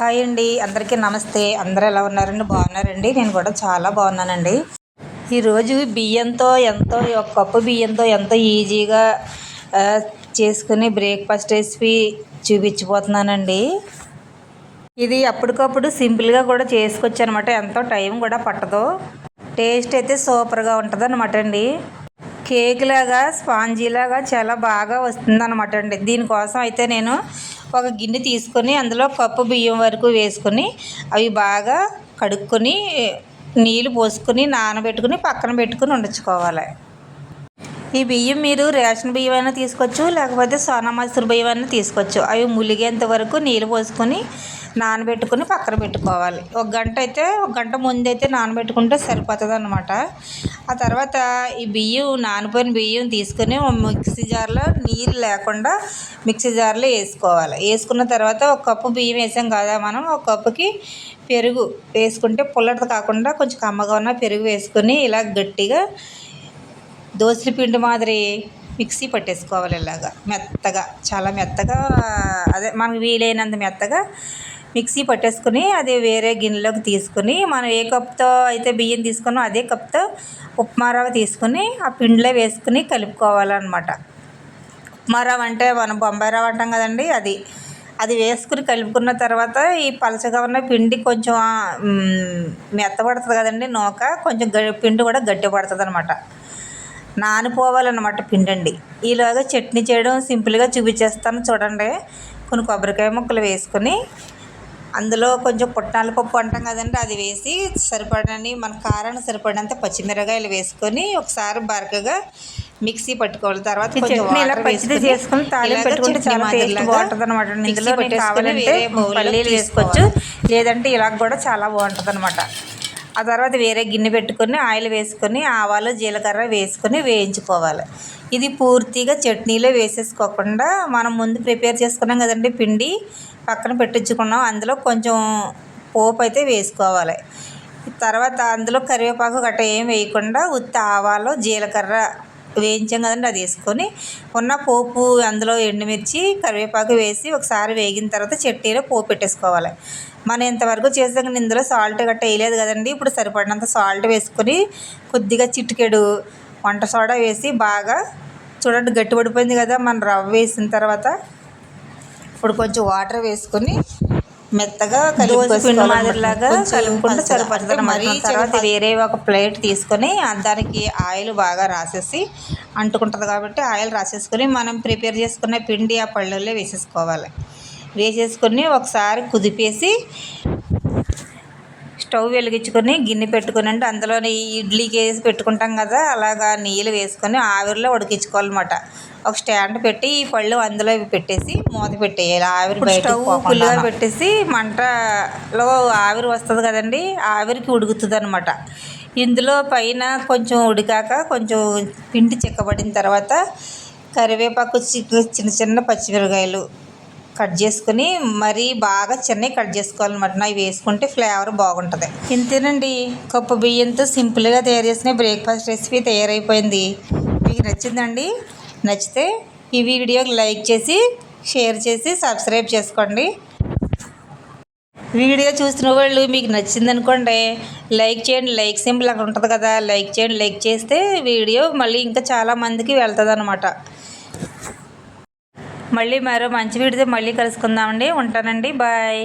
Hi అండి. అందరికీ నమస్తే. అందరూ ఎలా ఉన్నారండి? బాగున్నారండి? నేను కూడా చాలా బాగున్నానండి. ఈరోజు బియ్యంతో ఎంతో ఒక కప్పు బియ్యంతో ఎంతో ఈజీగా చేసుకుని బ్రేక్ఫాస్ట్ రెసిపీ చూపించిపోతున్నానండి ఇది అప్పటికప్పుడు సింపుల్గా కూడా చేసుకోవచ్చు అనమాట ఎంతో టైం కూడా పట్టదు. టేస్ట్ అయితే సూపర్గా ఉంటుంది అనమాట అండి. కేక్ లాగా స్పాంజీ లాగా చాలా బాగా వస్తుంది అనమాట అండి. దీనికోసం అయితే నేను ఒక గిన్నె తీసుకొని అందులో కప్పు బియ్యం వరకు వేసుకొని అవి బాగా కడుక్కొని నీళ్ళు పోసుకొని నానబెట్టుకుని పక్కన పెట్టుకుని ఉండించుకోవాలి. ఈ బియ్యం మీరు రేషన్ బియ్యం అయినా తీసుకోవచ్చు లేకపోతే సోనా మసూర్ బియ్యం అయినా తీసుకోవచ్చు. అవి ములిగేంత వరకు నీళ్ళు పోసుకొని నానబెట్టుకుని పక్కన పెట్టుకోవాలి. ఒక గంట అయితే ఒక గంట ముందైతే నానబెట్టుకుంటే సరిపోతుంది అనమాట ఆ తర్వాత ఈ బియ్యం నానిపోయిన బియ్యం తీసుకొని మిక్సీ జార్లో నీళ్ళు లేకుండా మిక్సీ జార్లో వేసుకోవాలి. వేసుకున్న తర్వాత ఒక కప్పు బియ్యం వేసాం కదా మనం ఒక కప్పుకి పెరుగు వేసుకుంటే పుల్లటి కాకుండా కొంచెం కమ్మగా ఉన్న పెరుగు వేసుకొని ఇలా గట్టిగా దోసల పిండి మాదిరి మిక్సీ పట్టేసుకోవాలి ఇలాగా మెత్తగా చాలా మెత్తగా అదే మనకు వీలైనంత మెత్తగా మిక్సీ పట్టేసుకుని అది వేరే గిన్నెలోకి తీసుకుని మనం ఏ కప్తో అయితే బియ్యం తీసుకున్నో అదే కప్తో ఉప్మా రవ్వ తీసుకుని ఆ పిండిలో వేసుకుని కలుపుకోవాలన్నమాట. ఉప్మా రవ్వ అంటే మనం బొంబాయి రవ్వ అంటాం కదండి అది. అది వేసుకుని కలుపుకున్న తర్వాత ఈ పలచగా ఉన్న పిండి కొంచెం ఆ, మెత్తబడుతుంది కదండి నూక కొంచెం గ పిండి కూడా గట్టి పడుతుంది అనమాట నానిపోవాలన్నమాట పిండి అండి ఈలోగా చట్నీ చేయడం సింపుల్గా చూపించేస్తాను చూడండి. కొన్ని కొబ్బరికాయ ముక్కలు వేసుకొని అందులో కొంచెం పుట్నాల పప్పు అంటాం కదండి అది వేసి సరిపడని మన కారానికి సరిపడినంత పచ్చిమిరకాయలు వేసుకొని ఒకసారి బరకగా మిక్సీ పట్టుకోవాలి. తర్వాత చేసుకొని తాలింపు పెట్టుకుంటే చాలా టేస్ట్ బాగుంటుంది అనమాట ఇందులో కావాలంటే పల్లీలు వేసుకోవచ్చు. లేదంటే ఇలా కూడా చాలా బాగుంటుంది అనమాట ఆ తర్వాత వేరే గిన్నె పెట్టుకొని ఆయిల్ వేసుకొని ఆవాలు జీలకర్ర వేసుకొని వేయించుకోవాలి. ఇది పూర్తిగా చట్నీలో వేసేసుకోకుండా మనం ముందు ప్రిపేర్ చేసుకున్నాం కదండి పిండి పక్కన పెట్టించుకున్నాం. అందులో కొంచెం పోపు అయితే వేసుకోవాలి. తర్వాత అందులో కరివేపాకు గట్ట ఏం వేయకుండా ఉత్త ఆవాలు జీలకర్ర వేయించాం కదండి అది వేసుకొని. ఉన్న పోపు అందులో ఎండుమిర్చి కరివేపాకు వేసి ఒకసారి వేగిన తర్వాత చట్నీలో పోపు పెట్టేసుకోవాలి. మనం ఇంతవరకు చేసాక ఇందులో సాల్ట్ గట్ట వేయలేదు కదండి ఇప్పుడు సరిపడినంత సాల్ట్ వేసుకొని కొద్దిగా చిటికెడు వంట సోడా వేసి బాగా చూడండి గట్టి పడిపోయింది కదా మనం రవ్వ వేసిన తర్వాత. ఇప్పుడు కొంచెం వాటర్ వేసుకొని మెత్తగా పిండి మాదిరిలాగా కలుపుకుంటే అన్నమాట. మరీ తర్వాత వేరే ఒక ప్లేట్ తీసుకొని దానికి ఆయిల్ బాగా రాసేసి అంటుకుంటుంది కాబట్టి ఆయిల్ రాసేసుకొని మనం ప్రిపేర్ చేసుకున్న పిండి ఆ పళ్ళల్లో వేసేసుకోవాలి. వేసేసుకొని ఒకసారి కుదిపేసి స్టవ్ వెలిగించుకొని గిన్నె పెట్టుకుని అంటే అందులో ఇడ్లీకి వేసి పెట్టుకుంటాం కదా అలాగా నీళ్ళు వేసుకొని ఆవిరిలో ఉడికించుకోవాలన్నమాట. ఒక స్టాండ్ పెట్టి ఈ పళ్ళు అందులో పెట్టేసి మూత పెట్టేయాలి. ఆవిరి స్టవ్ ఫుల్గా పెట్టేసి మంటలో ఆవిరి వస్తుంది కదండి ఆవిరికి ఉడుకుతుంది అనమాట ఇందులో పైన కొంచెం ఉడికాక కొంచెం పిండి చిక్కబడిన తర్వాత కరివేపాకు చిన్న చిన్న పచ్చిమిరకాయలు కట్ చేసుకుని మరీ బాగా చిన్నవి కట్ చేసుకోవాలన్నమాట. అవి వేసుకుంటే ఫ్లేవర్ బాగుంటుంది. ఇంతేనండి. కప్పు బియ్యంతో సింపుల్గా తయారు చేసిన బ్రేక్ఫాస్ట్ రెసిపీ తయారైపోయింది. మీకు నచ్చిందండి? నచ్చితే ఈ వీడియోకి లైక్ చేసి షేర్ చేసి సబ్స్క్రైబ్ చేసుకోండి. వీడియో చూసిన వాళ్ళు మీకు నచ్చింది అనుకోండి లైక్ చేయండి. లైక్ సింపుల్ అక్కడ ఉంటుంది కదా. లైక్ చేయండి. లైక్ చేస్తే వీడియో మళ్ళీ ఇంకా చాలా మందికి వెళ్తుంది అనమాట మళ్ళీ మరో మంచి వీడియో మళ్ళీ కలుసుకుందామండి. ఉంటానండి. బాయ్.